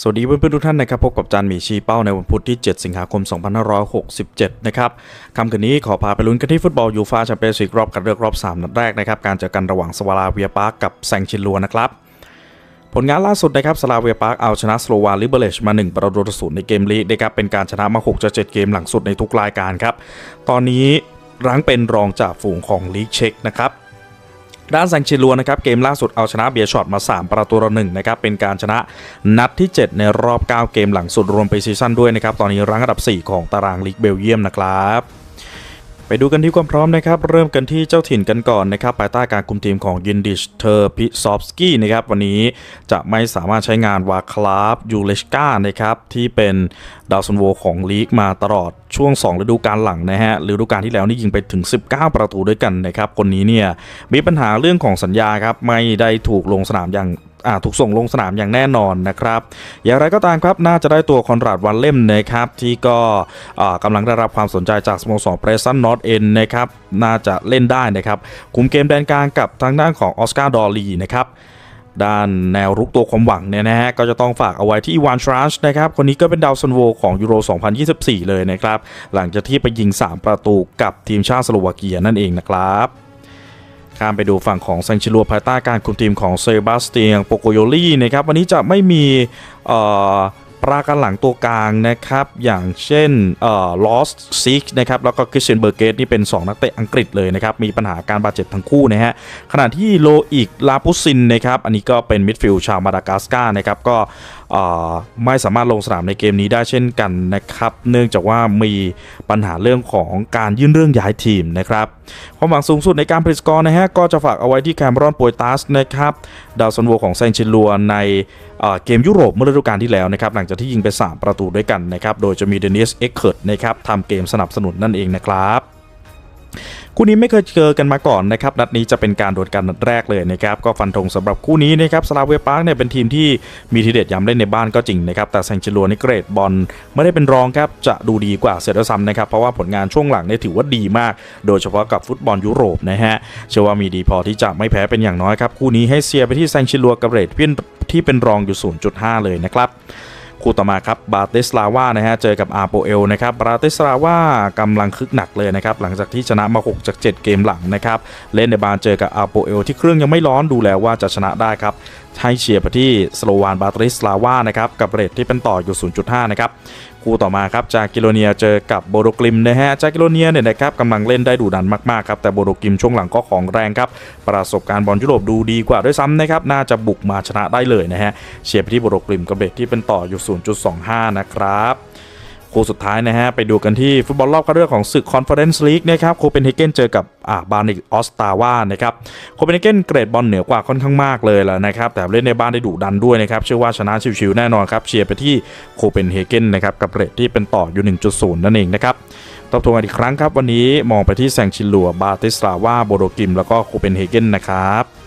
สวัสดีเพื่อนๆทุกท่านนะครับพบกับจานหมีชีเป้าในวันพุธที่ 7 สิงหาคม 2567 นะครับคำคืนนี้ขอพาไปลุ้นกันที่ฟุตบอลยูฟาแชมเปี้ยนส์ลีกรอบคัดเลือกรอบ 3 นัดแรกนะครับการเจอกันระหว่างสวาลาเวียปาร์กกับแซงชินลัวนะครับผลงานล่าสุดนะครับสลาเวียปาร์กเอาชนะสโลวาลิเบเลชมา 1 ประตูต่อศูนย์ในเกมลีกนะครับเป็นการชนะมา6จาก7เกมหลังสุดในทุกรายการครับตอนนี้รั้งเป็นรองจากฝูงของลีกเช็กนะครับ ด้านแซงชิลัวนะครับเกมล่าสุดเอาชนะเบียร์ช็อตมา 3 ประตูต่อหนึ่งนะครับเป็นการชนะนัดที่ 7 ในรอบ 9 เกมหลังสุดรวมไปซีซั่นด้วยนะครับตอนนี้รั้งอันดับ 4 ของตารางลีกเบลเยียมนะครับ ไปดูกันที่ความพร้อมนะครับ เริ่มกันที่เจ้าถิ่นกันก่อนนะครับ ภายใต้การคุมทีมของยินดิชเทอร์พิซอฟสกี้นะครับ วันนี้จะไม่สามารถใช้งานวาคลาฟยูเลชกานะครับ ที่เป็นดาวซันโวของลีกมาตลอดช่วง 2 ฤดูกาลหลังนะฮะฤดูกาลที่แล้วนี่ยิงไปถึง 19 ประตูด้วยกันนะครับ คนนี้เนี่ยมีปัญหาเรื่องของสัญญาครับ ไม่ได้ถูกลงสนามอย่าง ถูกส่งลงสนามอย่างแน่นอนนะครับ อย่างไรก็ตามครับน่าจะได้ตัวคอนราดวันเล่มนะครับที่ก็อ่ากำลังได้รับความสนใจจากสโมสรเพรสซันนอตเอ็นนะครับน่าจะเล่นได้นะครับคุมเกมแดนกลางกับทางด้านของออสการ์ดอลลีนะครับด้านแนวรุกตัวความหวังเนี่ยนะฮะก็จะต้องฝากเอาไว้ที่อีวานทรัชนะครับคนนี้ก็เป็นดาวซันโวของยูโร 2024 เลยนะครับ หลังจากที่ไปยิง 3 ประตูกับทีมชาติสโลวาเกียนั่นเองนะครับ ข้ามไปดูฝั่งของแซงชิลัวภายใต้การคุมทีมของเซบาสเตียงโปโกโยลี่นะครับวันนี้จะไม่มีปรากันหลังตัวกลางนะครับ อย่างเช่นเอ่อลอสซิกนะครับ แล้วก็คริสเตียนเบอร์เกตนี่เป็น 2 นักเตะอังกฤษเลยนะครับ มีปัญหาการบาดเจ็บทั้งคู่นะฮะ ขณะที่โลอีกลาปุซินนะครับ อันนี้ก็เป็นมิดฟิลด์ชาวมาดากัสการ์นะครับ ก็ไม่สามารถลงสนามในเกมนี้ได้เช่นกันนะครับ เนื่องจากว่ามีปัญหาเรื่องของการยื่นเรื่องย้ายทีมนะครับ ความหวังสูงสุดในการผลิตสกอร์นะฮะก็จะฝากเอาไว้ที่แคมรอนปวยตัสนะครับดาวซันโวของแซงชิลัวในเอ่อเกมยุโรปเมื่อฤดูกาลที่แล้วนะครับหลังจากที่ยิงไป 3 ประตูด้วยกันนะครับโดยจะมีเดนิสเอ็กเคิร์ดนะครับทำเกมสนับสนุนนั่นเองนะครับ คู่นี้ไม่เคยเจอกันมาก่อนนะครับนัดนี้จะเป็นการดวลกันนัดแรกเลยนะครับก็ฟันธงสำหรับคู่นี้นะครับสลาเวียปาร์กเนี่ยเป็นทีมที่มีทีเด็ดย้ำเล่นในบ้านก็จริงนะครับแต่แซงชิลัวนี่เกรดบอลไม่ได้เป็นรองครับจะดูดีกว่าเซตซัมนะครับเพราะว่าผลงานช่วงหลังเนี่ยถือว่าดีมาก โดยเฉพาะกับฟุตบอลยุโรปนะฮะเชื่อว่ามีดีพอที่จะไม่แพ้เป็นอย่างน้อยครับคู่นี้ให้เซียไปที่แซงชิลัวกับเรดเพี้ยนที่เป็นรองอยู่ 0.5 เลยนะครับ คู่ต่อมาครับบาติสลาวานะฮะเจอกับอาโปเอลนะครับบาติสลาวากำลังคึกหนักเลยนะครับหลังจากที่ชนะมา 6 จาก 7 เกมหลังนะครับเล่นในบานเจอกับอาโปเอลที่เครื่องยังไม่ร้อนดูแล้วว่าจะชนะได้ครับให้เชียร์ไปที่สโลวานบาติสลาวานะครับกับเรทที่เป็นต่ออยู่ 0.5 นะครับคู่ต่อมาครับจากกิโลเนียเจอกับโบโดกลิมนะฮะจากกิโลเนียเนี่ยนะครับกำลังเล่นได้ดุดันมากๆครับแต่โบโดกลิมช่วงหลังก็ของแรงครับประสบการณ์บอลยุโรปดูดีกว่าด้วยซ้ำนะครับน่าจะบุกมาชนะได้เลยนะฮะเชียร์ไปที่โบโดกลิมกับเบรที่เป็นต่ออยู่ 0.25 นะครับ คู่สุดท้ายนะฮะ ไปดูกันที่ฟุตบอลรอบคัดเลือกของศึกคอนเฟอเรนซ์ลีกนะครับโคเปนเฮเกนเจอกับอ่าบานิกออสตาวานะครับโคเปนเฮเกนเกรดบอลเหนือกว่าค่อนข้างมากเลยแหละนะครับ แต่เล่นในบ้านได้ดุดันด้วยนะครับ เชื่อว่าชนะชิวๆแน่นอนครับ เชียร์ไปที่โคเปนเฮเกนนะครับ กับเรทที่เป็นต่ออยู่ 1.0 นั่นเองนะครับตบทวนกันอีกครั้งครับ วันนี้มองไปที่แซงชิลัวบาติสลาวาโบโดกิมแล้วก็โคเปนเฮเกนนะครับ